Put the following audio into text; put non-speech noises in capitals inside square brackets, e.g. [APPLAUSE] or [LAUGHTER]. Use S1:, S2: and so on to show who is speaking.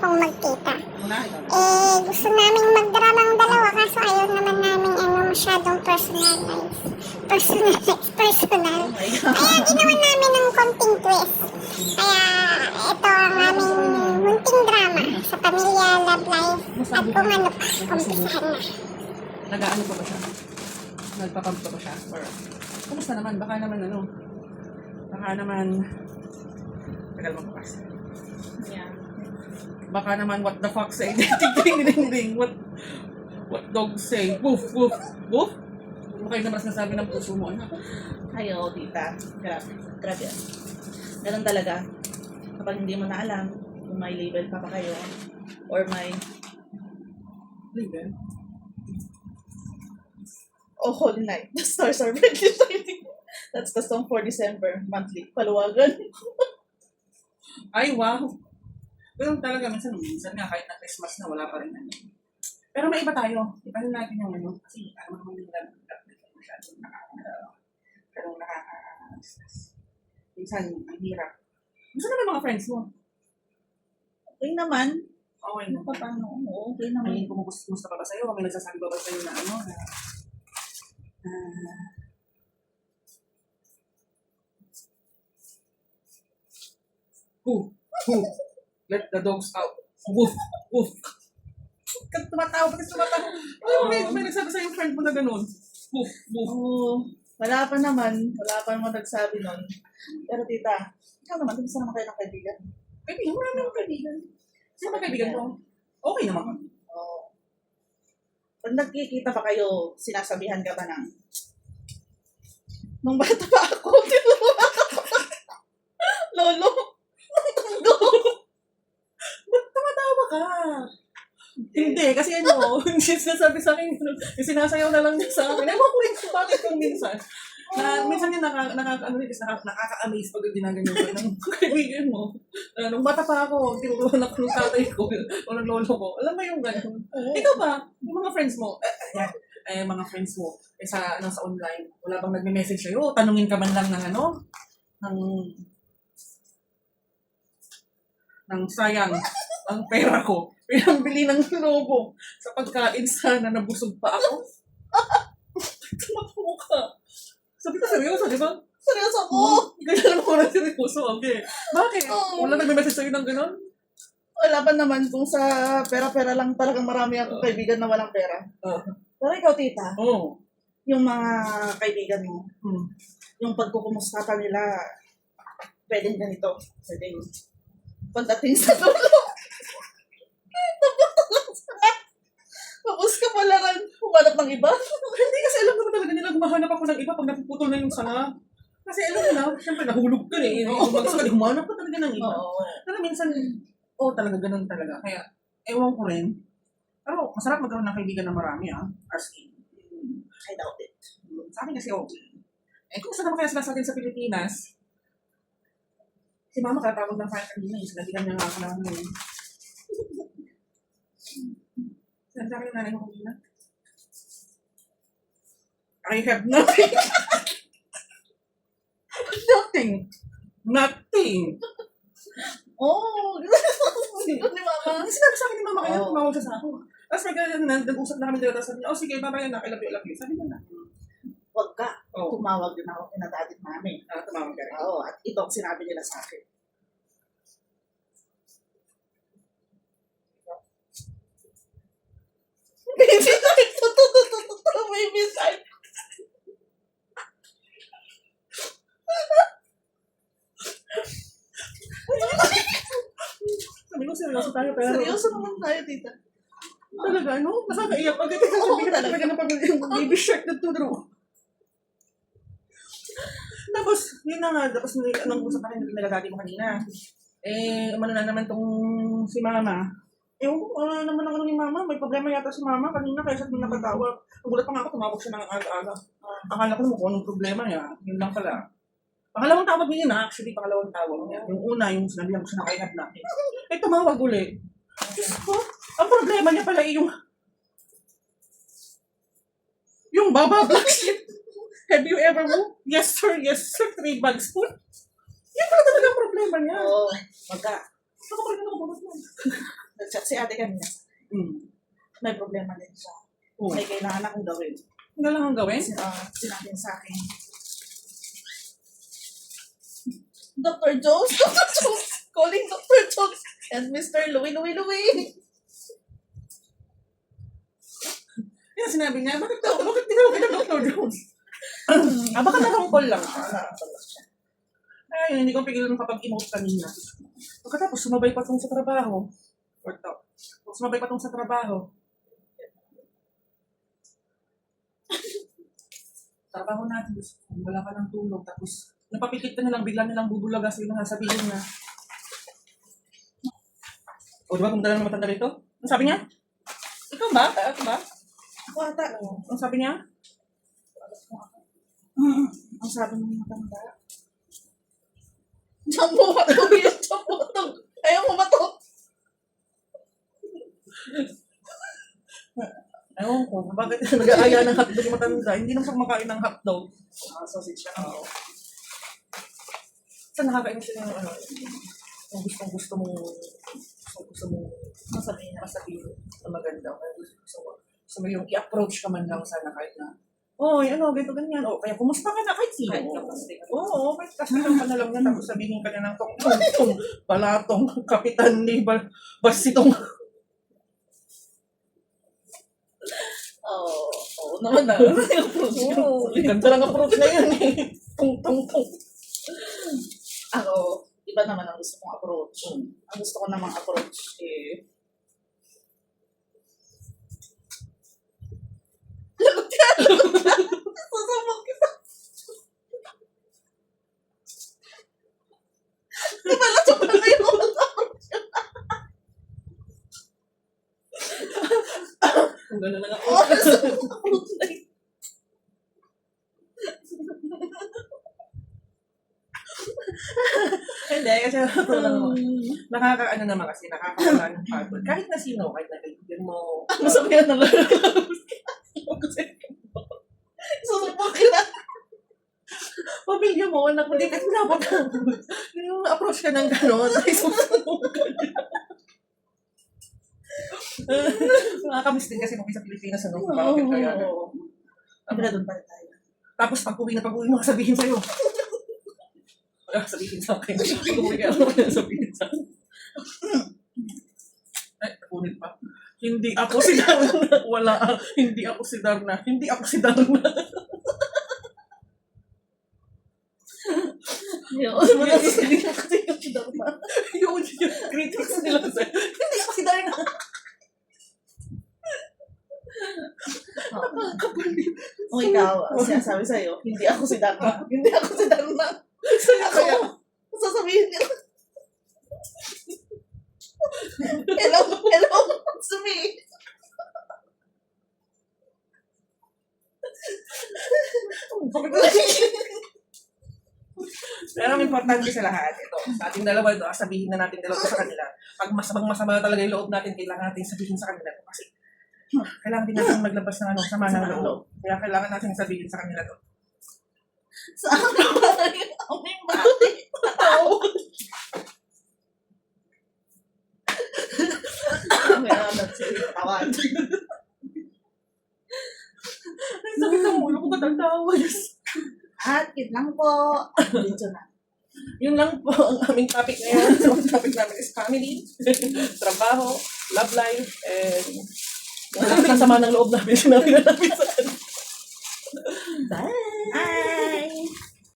S1: pong magkita. Eh, gusto namin magdrama ang dalawa kaso ayaw naman namin ano masyadong personalize. Personalize, personal. Kaya ginawa namin ng konting twist. Kaya ito ang aming munting drama sa pamilya, love life, at kung ano pa, kumpisahan na.
S2: Nag-ano pa ba siya? Nagpapag pa ba siya? Or, kumusta naman? Baka naman ano? Baka naman, tagal mo bukas.
S3: Yeah.
S2: Baka naman, what the fuck say? [LAUGHS] ding, ding, ding, ding. What, what dogs say? Woof, woof, woof. Ano kayo naman sinasabi ng puso mo? Ano?
S3: Ayo, tita. Grabe. Grabe. Ganun talaga. Kapag hindi mo na alam kung may label pa pa kayo or may
S2: Legal.
S3: Oh, Holy Night. The stars are brightly shining. That's the song for December monthly. Paluwagan. [LAUGHS]
S2: Ay, wow. Ganun talaga, minsan, minsan nga, kahit na Christmas na, wala pa rin ano. Pero may iba tayo. Iba rin natin yung ano, kasi mo naman yung lang, masyadong nakaka, ganun nakaka, minsan, ang hirap. Gusto naman mga friends mo.
S3: Okay naman.
S2: Okay
S3: Ano
S2: na.
S3: pa paano? Oo, okay naman.
S2: kumusta pa ba sa'yo? May nagsasabi ba ba sa'yo na ano, na, ah, Who? Who? Let the dogs out. Woof! Woof! Kat tumatawa, bakit tumatawa? Oh, may, may nagsabi sa'yo yung friend mo na ganun. Woof! Woof!
S3: Oo. Wala pa naman. Wala pa naman nagsabi nun. Pero tita, ikaw naman, kumusta naman kayo ng kaibigan?
S2: Kaibigan, wala naman kaibigan. Sino ba kaibigan mo? Okay naman kami.
S3: Oo. Pag nagkikita pa kayo, sinasabihan ka ba ng Nung bata pa ako, [LAUGHS] tinulungan ka. [LAUGHS] Lolo, go.
S2: Ba't tumatawa ka? Hindi, kasi ano, [LAUGHS] [LAUGHS] yung sinasabi sa akin, yung sinasayaw na lang niya sa akin. Ewan ko rin kung bakit kung minsan. Na, minsan yung naka, naka, ano, rin, naka, nakaka-amaze pag ginaganyan ko ng [LAUGHS] kaibigan mo. Uh, nung bata pa ako, tinuturuan ako ng tatay ko o ng lolo ko. Alam mo yung gano'n? Ikaw ba? Yung mga friends mo? Eh, eh, eh, mga friends mo, eh, sa, ano, sa online, wala bang nagme-message sa'yo? Tanungin ka man lang ng ano? Ng, ng sayang ang pera ko. Pinambili ng lobo sa pagkain sana nabusog pa ako. Tumakbo ka. Sabi ko, seryoso, di ba?
S3: Seryoso ako.
S2: Ganyan ako na seryoso. Okay. Bakit?
S3: Oo.
S2: Wala nagme-message sa'yo ng gano'n?
S3: Wala pa naman kung sa pera-pera lang talagang marami akong kaibigan na walang pera.
S2: Oo.
S3: Pero ikaw, tita,
S2: Oo.
S3: yung mga kaibigan mo,
S2: Hmm.
S3: yung pagkukumusta ka nila, pwedeng ganito, pwedeng pagdating sa dulo. Tapos ka pala rin, humanap ng iba.
S2: Hindi kasi alam naman talaga nila gumahanap ako ng iba pag napuputol na yung sanga. Kasi alam mo na, siyempre nahulog ka eh.
S3: Oo.
S2: Bagsak ka, humanap ka talaga ng iba.
S3: Oo.
S2: Pero minsan, oo talaga, ganun talaga. Kaya, ewan ko rin. Pero masarap magkaroon ng kaibigan na marami ah. As in.
S3: I doubt it.
S2: Sa akin kasi okay. Eh, kung saan naman kaya sila sa atin sa Pilipinas, si mama katawag ng fire kanina eh. Sinabihan niya nga ako ng eh. Saan sa akin yung nanay mo kanina? I have nothing. [LAUGHS] nothing. Nothing.
S3: Oh, ni mama.
S2: Sinabi sa akin ni mama kaya
S3: Oo.
S2: tumawag siya sa ako. Tapos may ganyan na, nag-usap na kami. Tapos sabi niya, oh sige, babaya na, I love you, I love you. Sabi niya na.
S3: Huwag ka.
S2: Oo.
S3: Tumawag din ako kina daddy at mami.
S2: Ah, tumawag ka rin.
S3: Oo, at ito ang sinabi nila sa akin. Baby shark! Tutututututu, baby shark!
S2: Sabi ko, seryoso tayo, pero...
S3: Seryoso naman tayo, tita.
S2: Talaga, no? Nakakaiyak. Pag ito sabi
S3: talaga.
S2: ng pamilya, yung baby shark na. Tapos, yun na nga, tapos anong usap namin nila dati mo kanina. Eh, umano na naman tong si mama. Eh, oh, ano naman ang ano ni mama, may problema yata si mama kanina kaya siya nakatawag. Ang gulat pa nga ako, tumawag siya ng aga-aga. Akala ko kung anong problema niya, yun lang pala. Pangalawang tawag niya na, actually, pangalawang tawag niya. Yung una, yung sinabi ko siya na kay natin. Eh, tumawag uli. Diyos ko, ang problema niya pala ay yung yung baba [LAUGHS] black. Have you ever moved? Yes, sir. Yes, sir. Three bags full. Yan pala talaga ang problema niya.
S3: Oo, wag ka.
S2: Ako pa rin ako bunot mo.
S3: Si ate kanina,
S2: Hmm.
S3: may problema din siya.
S2: Oh.
S3: May kailangan akong gawin.
S2: Ano lang ang gawin?
S3: Kasi uh, sinabi niya sa akin, Dr. Jones, Dr. Jones, calling Dr. Jones and Mr. Louie, Louie, Louie.
S2: Kaya sinabi niya, bakit daw, bakit tinawag ka ng Dr. Jones? Ah, baka narangkol lang siya. Ay, hindi ko pigilan kapag-emote kanina. Pagkatapos, sumabay pa tong sa trabaho. Or to. Sumabay pa tong sa trabaho. trabaho natin, wala ka ng tulog. Tapos, napapikit na lang, bigla nilang bubulaga sa iyo na sabihin na. O, di ba, dala ng matanda rito? Ano sabi niya? Ikaw ba? Ako ba?
S3: Ako ata,
S2: Ano sabi niya?
S3: Ang sabi ng matanda. Diyan mo ba ito? Diyan mo ba ito? Ayaw mo ito?
S2: Ewan ko, bakit [LAUGHS] nag-aaya ng hotdog yung matanda? Hindi naman kumakain ng hotdog. Ah, sausage na ako. Saan nakakain sila ng ano? Kung gusto gusto mo kung gusto mo masabihin na masabihin na maganda. Gusto, gusto gusto mo yung i-approach ka man lang sana kahit na Oy, ano, ganito, ganyan. O, kaya kumusta ka na kahit sino?
S3: Kahit kapaste ka.
S2: Oo, kahit kasi lang ka na lang yan. Tapos sabihin ka na ng tong, tong, tong, balatong, kapitan ni ba, basitong.
S3: Oo, oo naman [LAUGHS] na.
S2: Oo, ganda lang approach na yan eh. Tung, tung, tung.
S3: Ako, iba naman ang gusto kong approach. Ang gusto ko namang approach eh, Lagot ka! Lagot ka! Kita! Di ba ngayon ko mag-approach?
S2: Kung gano'n lang ako.
S3: Oo, approach na yun.
S2: Hindi, kasi ito lang naman. Nakakaano naman kasi, nakakawala ng pagod. Kahit na sino, kahit na kaibigan mo.
S3: Masama [LAUGHS] yan na lang. Susubok kita.
S2: Pamilya mo, anak mo, hindi kasi dapat yung approach ka ng gano'n. Ay, susunod ka [LAUGHS] Nakakamiss din kasi nung isa Pilipinas, ano, bakit kaya.
S3: Oo. Kabila doon pa tayo.
S2: Tapos pag uwi na pag uwi mo, sabihin sa'yo. [LAUGHS] Wala sabihin sa akin. [LAUGHS] Ka, ano kaya sabihin sa akin? Ay, nakunin pa. Hindi ako si Darna. [LAUGHS] Wala. Hindi ako si Darna. Hindi ako si Darna.
S3: Yun. Wala sa sabihin ko kasi yung
S2: yung yung critics nila sa Hindi ako si Darna. Nakakabaliw.
S3: O ikaw, ang sinasabi sa'yo, hindi ako si Dharma. [LAUGHS] Hindi ako si Dharma.
S2: Sa'yo
S3: Ako, sasabihin niya.
S2: Pero ang importante sa lahat, ito, sa ating dalawa ito, sabihin na natin dalawa sa kanila. Pag masabang masama talaga yung loob natin, kailangan natin sabihin sa kanila to. Kasi kailangan din natin maglabas ng ano, sama ng loob. Kaya kailangan natin sabihin sa kanila to.
S3: Sa amin ba yung aming bati? Alam siya, tawad.
S2: Ay, sakit ang ulo ko, patatawa.
S3: At yun lang po. Dito na.
S2: Yun lang po ang aming topic ngayon. So, ang topic namin is family, trabaho, love life, and wala kasama ng loob namin sinabi na namin sa kanila. Bye!